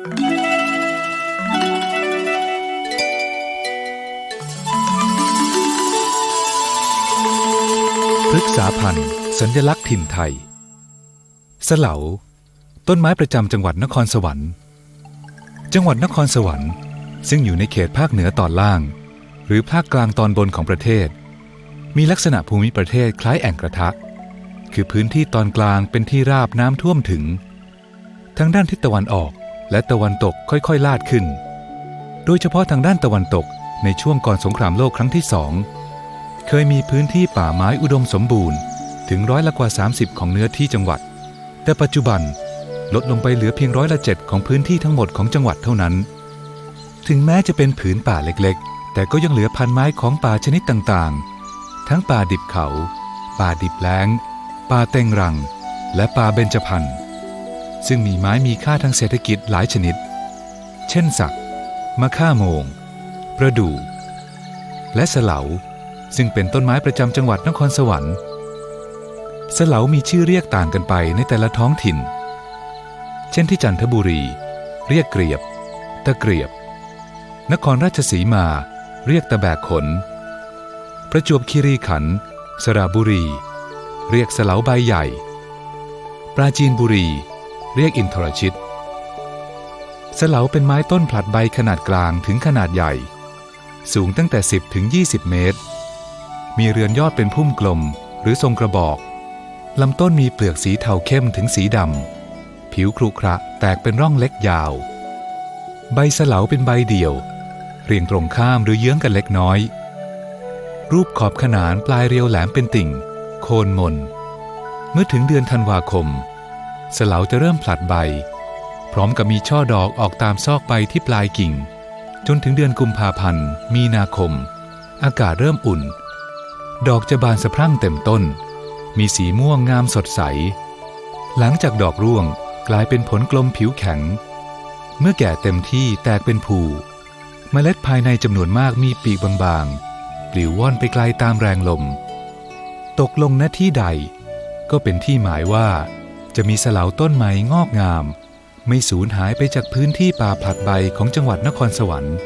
พฤกษาพันธ์สัญลักษณ์ถิ่นไทย สเหลา ต้นไม้ประจำจังหวัดนครสวรรค์ จังหวัดนครสวรรค์ ซึ่งอยู่ในเขตภาคเหนือตอนล่าง หรือภาคกลางตอนบนของประเทศ มีลักษณะภูมิประเทศคล้ายแอ่งกระทะ คือพื้นที่ตอนกลางเป็นที่ราบน้ำท่วมถึง ทางด้านทิศตะวันออก และตะวันตกค่อยๆ ลาดขึ้น โดยเฉพาะทางด้านตะวันตกในช่วงก่อนสงครามโลกครั้งที่สอง เคยมีพื้นที่ป่าไม้อุดมสมบูรณ์ ถึงร้อยละกว่า 30 ของเนื้อที่จังหวัด แต่ปัจจุบันลดลงไปเหลือเพียงร้อยละเจ็ดของพื้นที่ทั้งหมดของจังหวัดเท่านั้น ถึงแม้จะเป็นผืนป่าเล็กๆ แต่ก็ยังเหลือพันไม้ของป่าชนิดต่างๆ ทั้งป่าดิบเขา ป่าดิบแล้ง ป่าเต็งรัง และป่าเบญจพรรณ ซึ่งมีไม้มีค่าทางเศรษฐกิจหลายชนิด เช่นสัก มะค่าโมง ประดู่ และสเหลา ซึ่งเป็นต้นไม้ประจำจังหวัดนครสวรรค์สเหลามีชื่อเรียกต่างกันไปในแต่ละท้องถิ่น เช่นที่จันทบุรี เรียกเกลียบ ตะเกลียบ นครราชสีมา เรียกตะแบกขน ประจวบคีรีขันธ์สระบุรี เรียกสเหลาใบใหญ่ ปราจีนบุรี เรียกอินทรชิตสะเหลาเป็นไม้ต้นผลัดใบขนาดกลางถึงขนาดใหญ่ สูงตั้งแต่ 10 ถึง 20 เมตร มีเรือนยอดเป็นพุ่มกลมหรือทรงกระบอก ลำต้นมีเปลือกสีเทาเข้มถึงสีดำ ผิวครุขระแตกเป็นร่องเล็กยาว ใบสเลาเป็นใบเดี่ยว เรียงตรงข้ามหรือเยื้องกันเล็กน้อย รูปขอบขนานปลายเรียวแหลมเป็นติ่ง โคนมน เมื่อถึงเดือนธันวาคม สเหลาจะเริ่มผลัดใบ พร้อมกับมีช่อดอกออกตามซอกใบที่ปลายกิ่ง จนถึงเดือนกุมภาพันธ์ มีนาคม อากาศเริ่มอุ่น ดอกจะบานสะพรั่งเต็มต้น มีสีม่วงงามสดใส หลังจากดอกร่วงกลายเป็นผลกลมผิวแข็ง เมื่อแก่เต็มที่แตกเป็นภูเมล็ดภายในจำนวนมากมีปีกบางๆ ปลิวว่อนไปไกลตามแรงลม ตกลงณที่ใด ก็เป็นที่หมายว่า จะมีเสลาต้นไม้งอกงาม ไม่สูญหายไปจากพื้นที่ป่าผลัดใบของจังหวัดนครสวรรค์